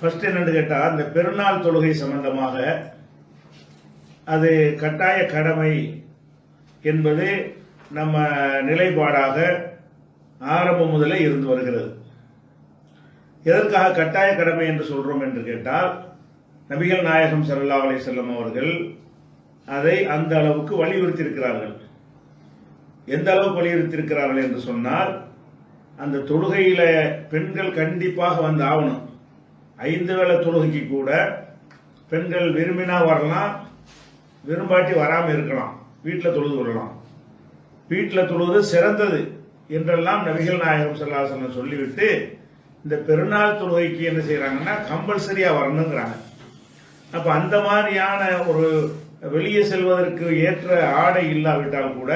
First என்னன்னு கேட்டால் இந்த பெருநாள் தொழுகை சம்பந்தமாக அது கட்டாய கடமை என்பது நம்ம நிலைப்பாடாக ஆரம்பம் முதலே இருந்து வருகிறது. எதற்காக கட்டாய கடமை என்று சொல்றோம் என்று கேட்டால் நபிகள் நாயகம் சல்லா அலைஹி செல்லம் அவர்கள் அதை அந்த அளவுக்கு வலியுறுத்தியிருக்கிறார்கள். எந்த அளவுக்கு வலியுறுத்தியிருக்கிறார்கள் என்று சொன்னால் அந்த தொழுகையில பெண்கள் கண்டிப்பாக வந்து ஆகணும். ஐந்து வேளை தொழுகைக்கு கூட பெண்கள் விரும்பினா வரலாம் விரும்பாட்டி வராம இருக்கலாம். வீட்டில் தொழுது கொள்ளலாம். வீட்டில் தொழுவது சிறந்தது என்றெல்லாம் நபிகள் நாயகம் ஸல்லல்லாஹு சொல்லிவிட்டு இந்த பெருநாள் தொழுகைக்கு என்ன செய்யறாங்கன்னா கம்பல்சரியா வரணுங்கிறாங்க. அப்ப அந்த மாதிரியான ஒரு வெளியே செல்வதற்கு ஏற்ற ஆடை இல்லாவிட்டால் கூட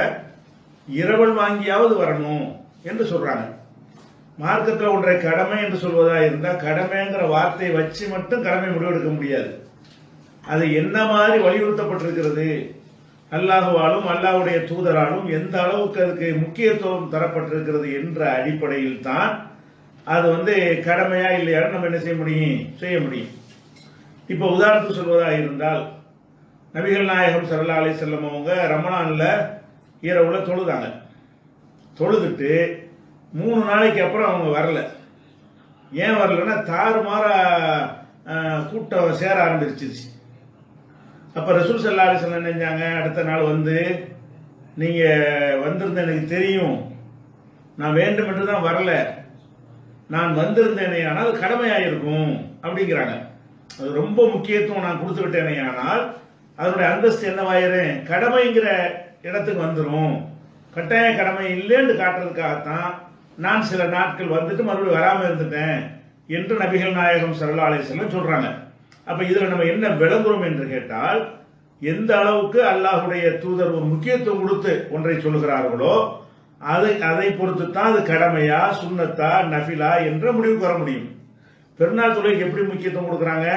இரவல் வாங்கியாவது வரணும் என்று சொல்றாங்க. மார்க்கத்தில் ஒன்றை கடமை என்று சொல்வதா இருந்தால் கடமைங்கிற வார்த்தையை வச்சு மட்டும் கடமை முடிவெடுக்க முடியாது. அது என்ன மாதிரி வலியுறுத்தப்பட்டிருக்கிறது? அல்லாஹுவாலும் அல்லாஹுடைய தூதராலும் எந்த அளவுக்கு அதுக்கு முக்கியத்துவம் தரப்பட்டிருக்கிறது என்ற அடிப்படையில் தான் அது வந்து கடமையா இல்லையா நம்ம என்ன செய்ய முடியும்? செய்ய முடியும். இப்போ உதாரணத்துக்கு சொல்வதா இருந்தால் நபிகள் நாயகம் சல்லா அலி செல்லம் அவங்க ரமணான்ல இரவுல தொழுதாங்க. தொழுதுட்டு மூணு நாளைக்கு அப்புறம் அவங்க வரல. ஏன் வரலன்னா தாறுமாறா கூட்டம் சேர ஆரம்பிச்சிருச்சு. அப்போ ரசூல் சல்லா அலி நினைஞ்சாங்க அடுத்த நாள் வந்து நீங்கள் வந்திருந்த எனக்கு தெரியும். நான் வேண்டும் என்று தான் வரல. நான் வந்திருந்தேனே ஆனால் அது கடமையாயிருக்கும் அப்படிங்கிறாங்க. அது ரொம்ப முக்கியத்துவம் நான் கொடுத்து விட்டேனே ஆனால் அதனுடைய அந்தஸ்து என்னவாயிரும் கடமைங்கிற இடத்துக்கு வந்துடும் கட்டாய கடமை இல்லைன்னு காட்டுறதுக்காகத்தான் நான் சில நாட்கள் வந்துட்டு மறுபடியும் வராமல் இருந்துட்டேன் என்று நபிகள் நாயகம் சல்லா சொல்கிறாங்க சொல்றாங்க. அப்ப இதுல நம்ம என்ன விளங்குறோம் என்று கேட்டால் எந்த அளவுக்கு அல்லாஹுடைய தூதர் ஒரு முக்கியத்துவம் கொடுத்து ஒன்றை சொல்லுகிறார்களோ அதை அதை பொறுத்து தான் அது கடமையா சுண்ணத்தா நஃபிலா என்ற முடிவுக்கு வர முடியும். பெருநாள் தொழுகைக்கு எப்படி முக்கியத்துவம் கொடுக்குறாங்க?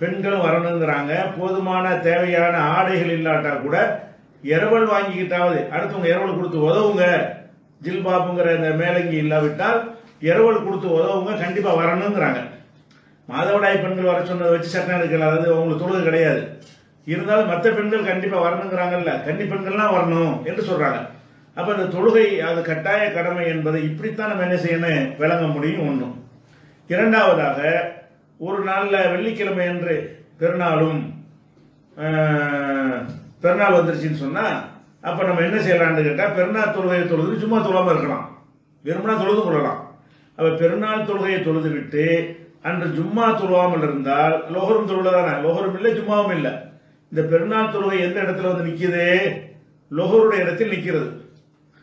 பெண்களும் வரணுங்கிறாங்க. போதுமான தேவையான ஆடைகள் இல்லாட்டா கூட இரவல் வாங்கிக்கிட்டாவது அடுத்தவங்க இரவல் கொடுத்து உதவுங்க. ஜில்பாப்புங்கிற இந்த மேலங்கி இல்லாவிட்டால் இரவல் கொடுத்து உதவுங்க கண்டிப்பாக வரணுங்கிறாங்க. மாதவிடாய் பெண்கள் வர சொன்னதை வச்சு சட்டம் எடுக்கல அதாவது அவங்களுக்கு தொழுது கிடையாது. இருந்தாலும் மற்ற பெண்கள் கண்டிப்பாக வரணுங்கிறாங்கல்ல கன்னி பெண்கள்லாம் வரணும் என்று சொல்கிறாங்க அப்போ இந்த தொழுகை அது கட்டாய கடமை என்பதை இப்படித்தான் நம்ம என்ன செய்யணும்? விளங்க முடியும் ஒன்றும் இரண்டாவதாக ஒரு நாளில் வெள்ளிக்கிழமை என்று பெருநாளும் பெருநாள் வந்துருச்சுன்னு சொன்னால் அப்போ நம்ம என்ன செய்யலாம்னு கேட்டால் பெருநாள் தொழுகையை தொழுது சும்மா தொழாமல் இருக்கலாம். விரும்பினா தொழுது கொள்ளலாம். அப்போ பெருநாள் தொழுகையை தொழுதுவிட்டு அன்று ஜும்மா தொழுவாமல் இருந்தால் லோகரும் தொழுதானே லோகரும் இல்லை ஜும்மாவும் இல்லை. இந்த பெருநாள் தொழுகை எந்த இடத்துல வந்து நிற்கிது லோகருடைய இடத்தில் நிற்கிறது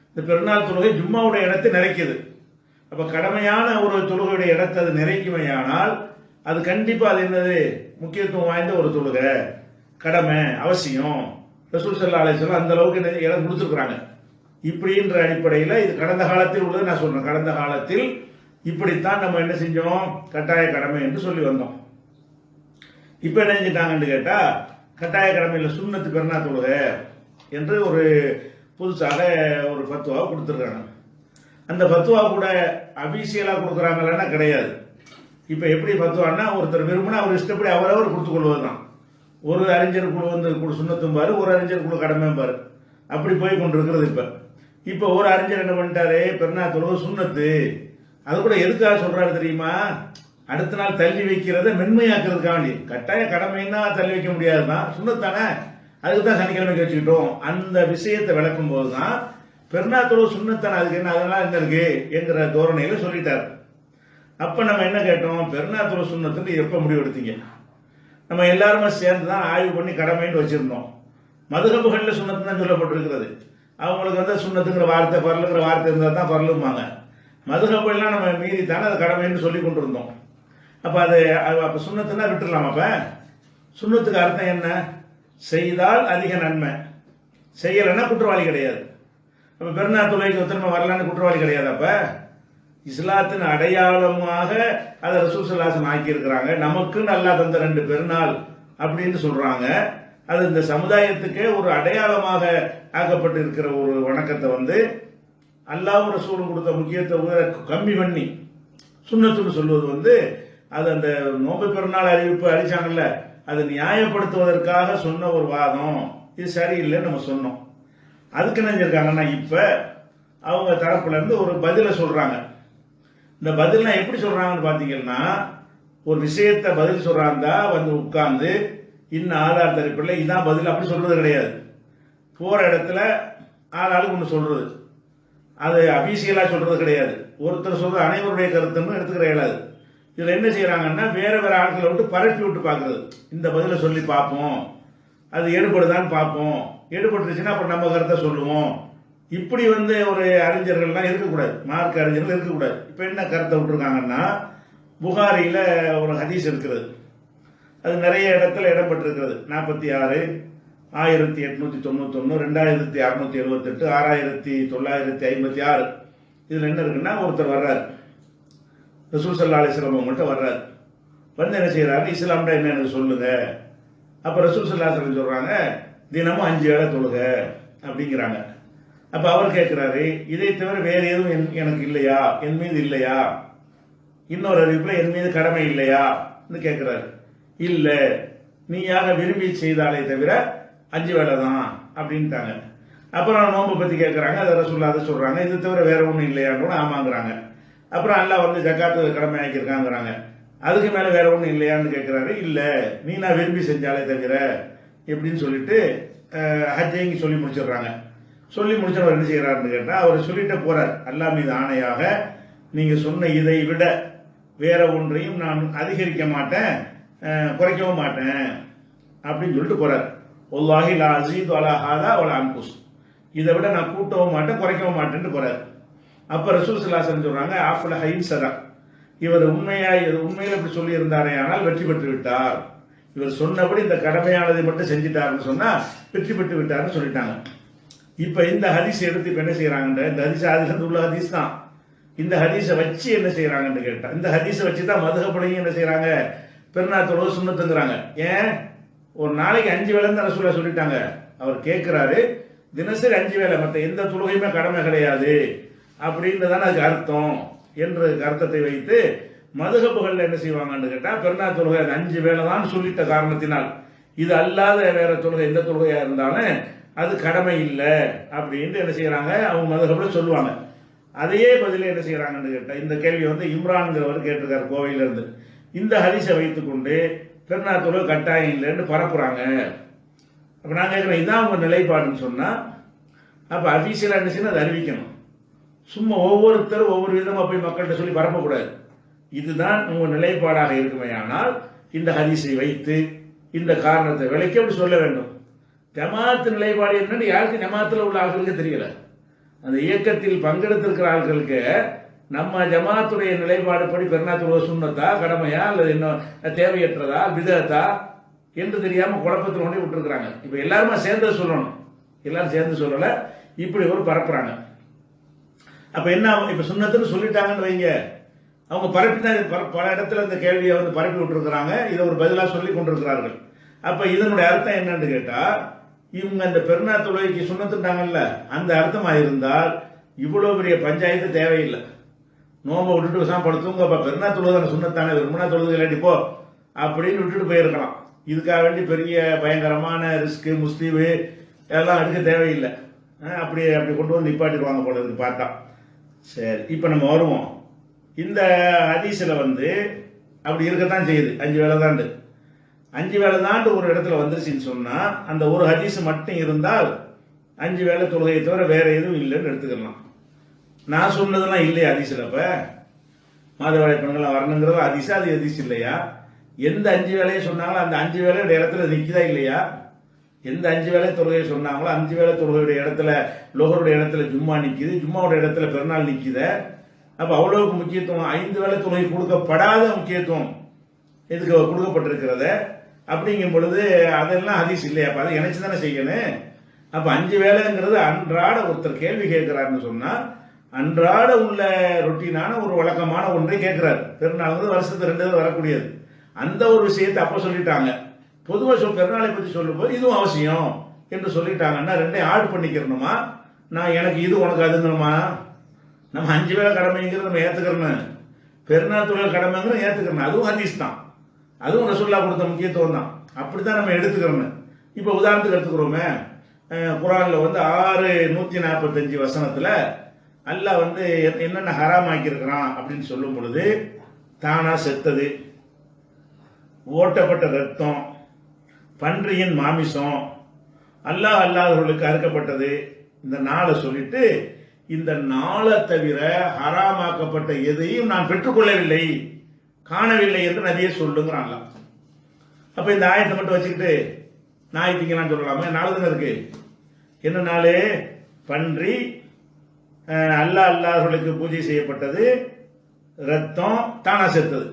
இந்த பெருநாள் தொழுகை ஜும்மாவுடைய இடத்தை நிறைக்குது. அப்போ கடமையான ஒரு தொழுகையுடைய இடத்தை அது நிறைக்குமையானால் அது கண்டிப்பாக அது என்னது? முக்கியத்துவம் வாய்ந்த ஒரு தொழுகை. கடமை அவசியம். ரசூல் சல்லா அலிஸ்லாம் அந்த அளவுக்கு என்ன இடம் கொடுத்துருக்குறாங்க. இப்படின்ற அடிப்படையில் இது கடந்த காலத்தில் உள்ளது நான் சொல்றேன். கடந்த காலத்தில் இப்படித்தான் நம்ம என்ன செஞ்சோம்? கட்டாய கடமை என்று சொல்லி வந்தோம். இப்போ என்ன செஞ்சிட்டாங்கன்னு கேட்டால் கட்டாய கடமையில் சுண்ணத்து பெருநா தொழுக என்று ஒரு புதுசாக ஒரு பத்துவா கொடுத்துருக்காங்க. அந்த பத்துவா கூட அபிஷியலாக கொடுக்குறாங்களான்னா கிடையாது. இப்போ எப்படி பத்துவான்னா ஒருத்தர் விரும்பினா அவர் இஷ்டப்படி அவரவர் கொடுத்து தான் ஒரு அறிஞர் குழு வந்து குழு சுண்ணத்தும் பாரு ஒரு அறிஞர் குழு கடமையும் பாரு அப்படி போய் கொண்டிருக்கிறது இப்போ. இப்போ ஒரு அறிஞர் என்ன பண்ணிட்டாரு? பெருநா தொழுவு சுண்ணத்து. அது கூட எதுக்காக சொல்றாரு தெரியுமா? அடுத்த நாள் தள்ளி வைக்கிறத மென்மையாக்குறதுக்காண்டி. கட்டாய கடமைன்னா தள்ளி வைக்க முடியாதுதான் சுண்ணத்தானே? அதுக்கு தான் சனிக்கிழமைக்கு வச்சுக்கிட்டோம். அந்த விஷயத்தை விளக்கும் போது தான் பெருநாத்தோட சுண்ணத்தான் அதுக்கு என்ன அதெல்லாம் என்ன இருக்கு? என்கிற தோரணையில சொல்லிட்டார். அப்ப நம்ம என்ன கேட்டோம்? பெருநாத்தோட சுண்ணத்துன்னு எப்ப முடிவெடுத்தீங்க? நம்ம எல்லாருமே சேர்ந்து தான் ஆய்வு பண்ணி கடமைன்னு வச்சிருந்தோம். மதுகபுகள்ல சுண்ணத்து தான் சொல்லப்பட்டிருக்கிறது. அவங்களுக்கு வந்து சுண்ணத்துங்கிற வார்த்தை பரலுங்கிற வார்த்தை இருந்தால் தான் பரலும்பாங்க. மதுகபெல்லாம் நம்ம மீறி தானே அது கடமைன்னு சொல்லி கொண்டு இருந்தோம் அப்போ அது அப்போ சுண்ணத்துன்னா சுண்ணத்துனா விட்டுடலாம் அப்போ. சுண்ணத்துக்கு அர்த்தம் என்ன? செய்தால் அதிக நன்மை. செய்யலைன்னா குற்றவாளி கிடையாது. அப்போ பெருநாள் தொழிலுக்கு ஒத்துமை வரலான்னு குற்றவாளி கிடையாது அப்போ. இஸ்லாத்தின் அடையாளமாக அதை ரசூல் ஆக்கியிருக்கிறாங்க. நமக்குன்னு இருக்கிறாங்க நமக்கு நல்லா தந்த ரெண்டு பெருநாள் அப்படின்னு சொல்றாங்க. அது இந்த சமுதாயத்துக்கே ஒரு அடையாளமாக ஆக்கப்பட்டு இருக்கிற ஒரு வணக்கத்தை வந்து அல்லாஹ் ரசூலும் கொடுத்த முக்கியத்துவத்தை கம்மி பண்ணி சுண்ணத்துன்னு சொல்வது வந்து அது அந்த நோன்பு பெருநாள் அறிவிப்பு அழிச்சாங்கல்ல அதை நியாயப்படுத்துவதற்காக சொன்ன ஒரு வாதம். இது சரியில்லைன்னு நம்ம சொன்னோம். அதுக்கு என்ன செஞ்சிருக்காங்கன்னா இப்போ அவங்க தரப்புலேருந்து ஒரு பதிலை சொல்கிறாங்க இந்த பதிலாம் எப்படி சொல்றாங்கன்னு பாத்தீங்கன்னா ஒரு விஷயத்த பதில் சொல்றாருந்தா வந்து உட்கார்ந்து இன்னும் ஆதார் தரப்பில் இதான் பதில் அப்படி சொல்றது கிடையாது. போற இடத்துல ஆள் ஆளுக்கு ஒன்று சொல்றது. அது அபிஷியலாக சொல்றது கிடையாது. ஒருத்தர் சொல்றது அனைவருடைய கருத்துன்னு எடுத்துக்கிற இயலாது. இதில் என்ன செய்யறாங்கன்னா வேற வேற ஆட்களை விட்டு பரப்பி விட்டு பார்க்கறது. இந்த பதிலை சொல்லி பார்ப்போம். அது எடுபடுதான்னு பார்ப்போம். எடுபட்டுருச்சுன்னா அப்புறம் நம்ம கருத்தை சொல்லுவோம். இப்படி வந்து ஒரு அறிஞர்கள்லாம் இருக்கக்கூடாது. மார்க் அறிஞர்கள் இருக்கக்கூடாது. இப்போ என்ன கருத்தை விட்டுருக்காங்கன்னா புகாரியில் ஒரு ஹதீஸ் இருக்கிறது. அது நிறைய இடத்துல இடம்பெற்றிருக்கிறது. நாற்பத்தி ஆறு ஆயிரத்தி எட்நூத்தி தொண்ணூத்தொன்று ரெண்டாயிரத்தி அறுநூத்தி எழுபத்தெட்டு ஆறாயிரத்தி தொள்ளாயிரத்தி ஐம்பத்தி ஆறு. இதில் என்ன இருக்குன்னா ஒருத்தர் வர்றாரு. ரசூல் சல்லா அலிஸ்லாம் அவங்கள்ட்ட வர்றாரு. வந்து என்ன செய்கிறாரு இஸ்லாம்டா என்ன எனக்கு சொல்லுங்க. அப்போ ரசூல் சல்லா சொல்கிறாங்க தினமும் அஞ்சு வேலை தொழுக அப்படிங்கிறாங்க. அப்ப அவர் கேட்கிறாரு இதை தவிர வேற எதுவும் என்- எனக்கு இல்லையா? என் மீது இல்லையா? இன்னொரு அறிவிப்புல என் மீது கடமை இல்லையா? கேட்கிறாரு. இல்ல. நீயாக விரும்பி செய்தாலே தவிர அஞ்சு வேலை தான் அப்படின்ட்டாங்க. அப்புறம் நோன்பு பத்தி கேட்குறாங்க அதை சொல்லாத சொல்கிறாங்க சொல்றாங்க. இது தவிர வேற ஒண்ணும் இல்லையான்னு கூட ஆமாங்கிறாங்க. அப்புறம் அல்லாஹ் வந்து ஜக்காத்து கடமை ஆக்கியிருக்காங்கிறாங்க. அதுக்கு மேல வேற ஒண்ணும் இல்லையான்னு கேட்கிறாரு. இல்ல. நீ நான் விரும்பி செஞ்சாலே தவிர எப்படின்னு சொல்லிட்டு அஹ், ஹஜ்ஜைங்க சொல்லி முடிச்சிடுறாங்க. சொல்லி முடிச்சவர் என்ன செய்கிறார்னு கேட்டால் அவர் சொல்லிட்டு போறார். அல்லா மீது ஆணையாக நீங்கள் சொன்ன இதை விட வேற ஒன்றையும் நான் அதிகரிக்க மாட்டேன் குறைக்கவும் மாட்டேன் அப்படின்னு சொல்லிட்டு போறார். ஒல்லாஹி லா அசீத் அலா ஹாதா வலா அன்புஸ் இதை விட நான் கூட்டவும் மாட்டேன் குறைக்கவும் மாட்டேன்னு போறார். அப்போ ரசூல் சல்லாசன் சொல்றாங்க ஆஃபல ஹைன் சரா இவர் உண்மையாக இது உண்மையில் இப்படி சொல்லியிருந்தாரே ஆனால் வெற்றி பெற்று விட்டார். இவர் சொன்னபடி இந்த கடமையானதை மட்டும் செஞ்சிட்டாருன்னு சொன்னால் வெற்றி பெற்று விட்டார்னு சொல்லிட்டாங்க. இப்ப இந்த ஹதீஸ் எடுத்து இப்ப என்ன செய்யறாங்க இந்த ஹதீஸ் அதுல இருந்து உள்ள ஹதீஸ் தான். இந்த ஹதீஸை வச்சு என்ன செய்யறாங்கன்னு கேட்டா இந்த ஹதீஸை வச்சு தான் மதுகப்படையும் என்ன செய்யறாங்க பெருநாத்தோட சுண்ணத்துங்கிறாங்க. ஏன்? ஒரு நாளைக்கு அஞ்சு வேலைன்னு தான் ரசூலா சொல்லிட்டாங்க. அவர் கேட்கிறாரு தினசரி அஞ்சு வேலை மற்ற எந்த தொழுகையுமே கடமை கிடையாது அப்படின்றதான அதுக்கு அர்த்தம் என்ற அர்த்தத்தை வைத்து மதுகப்புகளில் என்ன செய்வாங்கன்னு கேட்டால் பெருநாள் தொழுகை அது அஞ்சு வேலை தான் சொல்லிட்ட காரணத்தினால். இது அல்லாத வேற தொழுகை எந்த தொழுகையா இருந்தாலும் அது கடமை இல்லை அப்படின்ட்டு என்ன செய்கிறாங்க அவங்க மதுகப்புல சொல்லுவாங்க. அதையே பதில என்ன செய்கிறாங்கன்னு கேட்டால் இந்த கேள்வி வந்து இம்ரான்கிறவர் கேட்டிருக்காரு கோவையிலேருந்து. இந்த ஹரிசை வைத்துக்கொண்டு திருநாத்தூர் கட்டாயம் இல்லைன்னு பரப்புகிறாங்க அப்போ நான் கேட்கிறேன் இதான் உங்கள் நிலைப்பாடுன்னு சொன்னால் அப்போ அஃபீஷியலாக என்ன செய்யணும்? அதை அறிவிக்கணும். சும்மா ஒவ்வொருத்தரும் ஒவ்வொரு விதமாக போய் மக்கள்கிட்ட சொல்லி பரப்பக்கூடாது. இதுதான் உங்கள் நிலைப்பாடாக இருக்குமேயானால் இந்த ஹரிசை வைத்து இந்த காரணத்தை விலைக்கு அப்படி சொல்ல வேண்டும். ஜமாத்து நிலைப்பாடு என்னன்னு யாருக்கு ஜமாத்தில் உள்ள ஆட்களுக்கு தெரியல. அந்த இயக்கத்தில் பங்கெடுத்திருக்கிற ஆட்களுக்கு நம்ம ஜமாத்துடைய நிலைப்பாடு படி பெருநாத்துடைய சுண்ணத்தா கடமையா அல்லது இன்னும் தேவையற்றதா விதத்தா என்று தெரியாம குழப்பத்தில் கொண்டு விட்டுருக்குறாங்க. இப்ப எல்லாருமே சேர்ந்து சொல்லணும். எல்லாரும் சேர்ந்து சொல்லல. இப்படி ஒரு பரப்புறாங்க. அப்ப என்ன ஆகும்? இப்ப சுண்ணத்துன்னு சொல்லிட்டாங்கன்னு வைங்க. அவங்க பரப்பி தான் பல இடத்துல இந்த கேள்வியை வந்து பரப்பி விட்டுருக்குறாங்க. இதை ஒரு பதிலாக சொல்லி கொண்டிருக்கிறார்கள். அப்போ இதனுடைய அர்த்தம் என்னன்னு கேட்டால் இவங்க அந்த பெருநா தொழுகைக்கு சுண்ணத்துட்டாங்கல்ல அந்த அர்த்தமாக இருந்தால் இவ்வளோ பெரிய பஞ்சாயத்து தேவையில்லை. நோம்பை விட்டுட்டு விசாம படுத்துங்க அப்ப பெருநா தொழுதான சுண்ணத்தானே விரும்பினா தொழுது இல்லாட்டி போ அப்படின்னு விட்டுட்டு போயிருக்கலாம். இதுக்காக வேண்டி பெரிய பயங்கரமான ரிஸ்க்கு முஸ்லீவு எல்லாம் எடுக்க தேவையில்லை. அப்படி அப்படி கொண்டு வந்து நிப்பாட்டிடுவாங்க போல இருக்கு பார்த்தா. சரி இப்போ நம்ம வருவோம். இந்த ஹதீஸில் வந்து அப்படி இருக்கத்தான் செய்யுது. அஞ்சு வேலை தான்ண்டு அஞ்சு வேலை தாண்டு ஒரு இடத்துல வந்துருச்சுன்னு சொன்னா அந்த ஒரு ஹதீஸ் மட்டும் இருந்தால் அஞ்சு வேலை தொழுகையை தவிர வேற எதுவும் இல்லைன்னு எடுத்துக்கலாம். நான் சொன்னதெல்லாம் இல்லையா ஹதீஸில் அப்ப. மாதவிடாய் பெண்கள் வரணுங்கிறது ஹதீஸா அது ஹதீஸ் இல்லையா? எந்த அஞ்சு வேலையை சொன்னாங்களோ அந்த அஞ்சு வேலையோட இடத்துல நிற்குதா இல்லையா? எந்த அஞ்சு வேலை தொழுகையை சொன்னாங்களோ அஞ்சு வேலை தொழுகையுடைய இடத்துல லோகருடைய இடத்துல ஜும்மா நிற்குது ஜும்மாவோட இடத்துல பெருநாள் நிக்குத. அப்ப அவ்வளவுக்கு முக்கியத்துவம் ஐந்து வேலை தொழுகை கொடுக்கப்படாத முக்கியத்துவம் இதுக்கு கொடுக்கப்பட்டிருக்கிறத? அப்படிங்கும் பொழுது அதெல்லாம் ஹதீஸ் இல்லையா. அப்போ அதை இணைச்சு தானே செய்யணும்? அப்போ அஞ்சு வேலைங்கிறது அன்றாட ஒருத்தர் கேள்வி கேட்கிறாருன்னு சொன்னால் அன்றாட உள்ள ரொட்டீனான ஒரு வழக்கமான ஒன்றை கேட்குறாரு. பெருநாள் வருஷத்துக்கு ரெண்டு வரக்கூடியது. அந்த ஒரு விஷயத்தை அப்போ சொல்லிட்டாங்க. பொதுவாக சொல் பெருநாளை பற்றி சொல்லும்போது இதுவும் அவசியம் என்று சொல்லிட்டாங்கன்னா ரெண்டையும் ஆட் பண்ணிக்கிறணுமா? நான் எனக்கு இது உனக்கு அதுங்கணுமா? நம்ம அஞ்சு வேலை கடமைங்கிறது நம்ம ஏத்துக்கிறணும். பெருநாள் தொழில் கடமைங்கிறது ஏத்துக்கிறேன் அதுவும் ஹதீஸ் தான். அதுவும் ரசூல்லா கொடுத்த முக்கியத்துவம் தான். அப்படித்தான் நம்ம எடுத்துக்கிறோமே இப்போ உதாரணத்துக்கு எடுத்துக்கிறோமே. குரானில் வந்து ஆறு நூற்றி நாற்பத்தஞ்சு வசனத்தில் அல்லாஹ் வந்து என்னென்ன ஹராம் ஆக்கியிருக்கிறான் அப்படின்னு சொல்லும் பொழுது தானாக செத்தது ஓட்டப்பட்ட ரத்தம் பன்றியின் மாமிசம் அல்லாஹ் அல்லாதவர்களுக்கு அறுக்கப்பட்டது இந்த நாளை சொல்லிட்டு இந்த நாளை தவிர ஹராமாக்கப்பட்ட எதையும் நான் பெற்றுக்கொள்ளவில்லை. காணவில்லை என்று நதியை சொல்லுங்கிறான் அப்ப இந்த ஆயத்தை மட்டும் வச்சுக்கிட்டு நாய் திங்கலாம் சொல்லலாமா நாலு தினம் இருக்கு? என்ன நாள் பன்றி அல்லா அல்லாஹ் அல்லாதவர்களுக்கு பூஜை செய்யப்பட்டது ரத்தம் தானா செத்தது.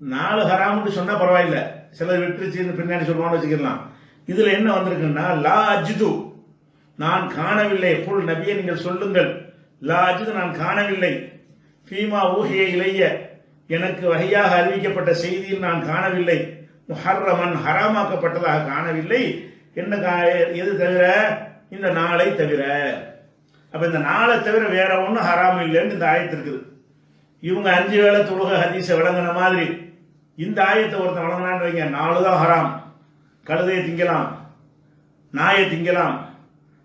நாலு ஹராம்னு சொன்னா பரவாயில்ல. சிலர் விட்டுருச்சுன்னு பின்னாடி சொல்லுவான்னு வச்சுக்கலாம். இதுல என்ன வந்திருக்குன்னா லா அஜிது. நான் காணவில்லை. புல் நபியை நீங்கள் சொல்லுங்கள். லா அஜிது நான் காணவில்லை. ஃபீமா ஊகிய இளைய எனக்கு வகையாக அறிவிக்கப்பட்ட செய்தியில் நான் காணவில்லை. முஹர்ரமன் ஹராமாக்கப்பட்டதாக காணவில்லை. என்ன கா- எது தவிர? இந்த நாளை தவிர. அப்ப இந்த நாளை தவிர வேற ஒன்றும் ஹராம் இல்லைன்னு இந்த ஆயத்து இருக்குது. இவங்க அஞ்சு வேலை தொழுக ஹதீஸை விளங்குன மாதிரி இந்த ஆயத்தை ஒருத்தன் வழங்கினான்னு வைங்க நாலு தான் ஹராம். கழுதையை திங்கலாம் நாயை திங்கலாம்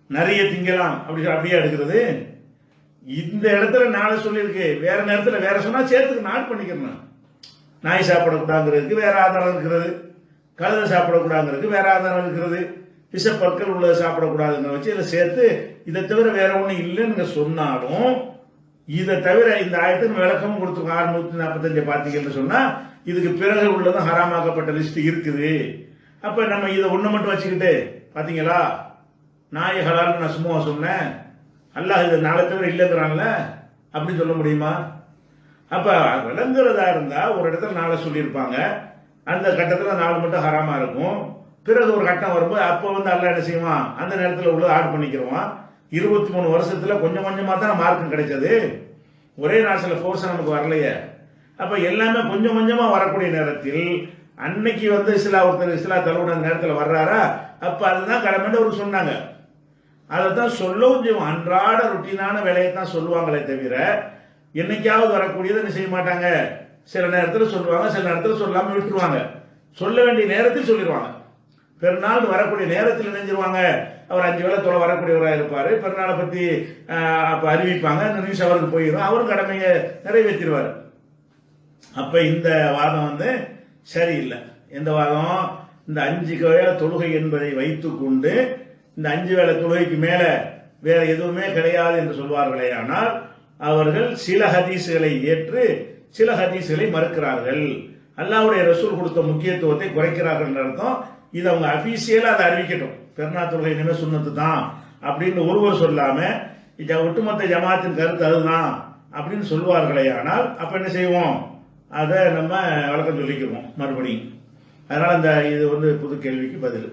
நிறைய திங்கலாம் அப்படி அப்படியே எடுக்கிறது. இந்த இடத்துல நாளை சொல்லியிருக்கு. வேற நேரத்தில் வேற சொன்னா சேர்த்துக்கு நாட் பண்ணிக்கிறேன் நாய் சாப்பிடக்கூடாங்கிறதுக்கு வேற ஆதாரம் இருக்கிறது. கழுதை சாப்பிடக்கூடாங்கிறதுக்கு வேற ஆதாரம் இருக்கிறது. விஷப்பற்கள் உள்ளதை சாப்பிடக்கூடாதுன்னு வச்சு இதை சேர்த்து இதை தவிர வேற ஒன்றும் இல்லைன்னு சொன்னாலும் இதை தவிர இந்த ஆயத்துக்கு விளக்கமும் கொடுத்துருக்கோம். அறுநூத்தி நாற்பத்தஞ்சு பார்த்தீங்கன்னு சொன்னா இதுக்கு பிறகு உள்ளதும் ஹராமாக்கப்பட்ட லிஸ்ட் இருக்குது. அப்ப நம்ம இதை ஒன்று மட்டும் வச்சுக்கிட்டு பாத்தீங்களா? நாய் ஹலால்னு நான் சும்மா சொன்னேன். அல்லாஹ் இது நாளை தவிர இல்லைங்கிறான்ல? அப்படின்னு சொல்ல முடியுமா? அப்ப விளங்குறதா இருந்தா ஒரு இடத்துல நாளை சொல்லியிருப்பாங்க. அந்த கட்டத்தில் நாலு மட்டும் ஹராமா இருக்கும். பிறகு ஒரு கட்டம் வரும்போது அப்போ வந்து அல்ல என்ன செய்வான்? அந்த நேரத்தில் உள்ள ஆட் பண்ணிக்கிறோம் இருபத்தி மூணு வருஷத்துல கொஞ்சம் கொஞ்சமாக தான் மார்க்கும் கிடைச்சது. ஒரே நாசில ஃபோர்ஸ் நமக்கு வரலையே. அப்போ எல்லாமே கொஞ்சம் கொஞ்சமாக வரக்கூடிய நேரத்தில் அன்னைக்கு வந்து இஸ்லா ஒருத்தர் இஸ்லா அந்த நேரத்தில் வர்றாரா? அப்போ அதுதான் கடமைன்னு ஒரு சொன்னாங்க. அதை தான் சொல்லவும் செய்வோம் அன்றாட ருட்டீனான வேலையை தான் சொல்லுவாங்களே தவிர என்னைக்காவது வரக்கூடியதை என்ன செய்ய மாட்டாங்க? சில நேரத்தில் சொல்லுவாங்க சில நேரத்தில் சொல்லாமல் விட்டுருவாங்க. சொல்ல வேண்டிய நேரத்தில் சொல்லிடுவாங்க பெருநாள் வரக்கூடிய நேரத்தில் நினைஞ்சிருவாங்க அவர் அஞ்சு வேலை தொலை வரக்கூடியவராக இருப்பார். பெருநாளை பற்றி அப்போ அறிவிப்பாங்க. அந்த நியூஸ் அவருக்கு போயிடும் அவரும் கடமையை நிறைவேற்றிடுவார். அப்போ இந்த வாதம் வந்து சரியில்லை. எந்த வாதம்? இந்த அஞ்சு வேலை தொழுகை என்பதை வைத்துக்கொண்டு இந்த அஞ்சு வேளை தொழுகைக்கு மேல வேற எதுவுமே கிடையாது என்று சொல்வார்களே ஆனால் அவர்கள் சில ஹதீசுகளை ஏற்று சில ஹதீசுகளை மறுக்கிறார்கள். அல்லாவுடைய ரசூல் கொடுத்த முக்கியத்துவத்தை குறைக்கிறார்கள் என்ற அர்த்தம். இது அவங்க அபிஷியலா அதை அறிவிக்கட்டும். பெருநா தொழுகை இனிமே சுண்ணத்து தான் அப்படின்னு ஒருவர் சொல்லாம ஒட்டுமொத்த ஜமாத்தின் கருத்து அதுதான் அப்படின்னு சொல்வார்களே ஆனால் அப்ப என்ன செய்வோம்? அதை நம்ம வழக்கம் சொல்லிக்குவோம் மறுபடியும். அதனால இந்த இது வந்து புது கேள்விக்கு பதில்.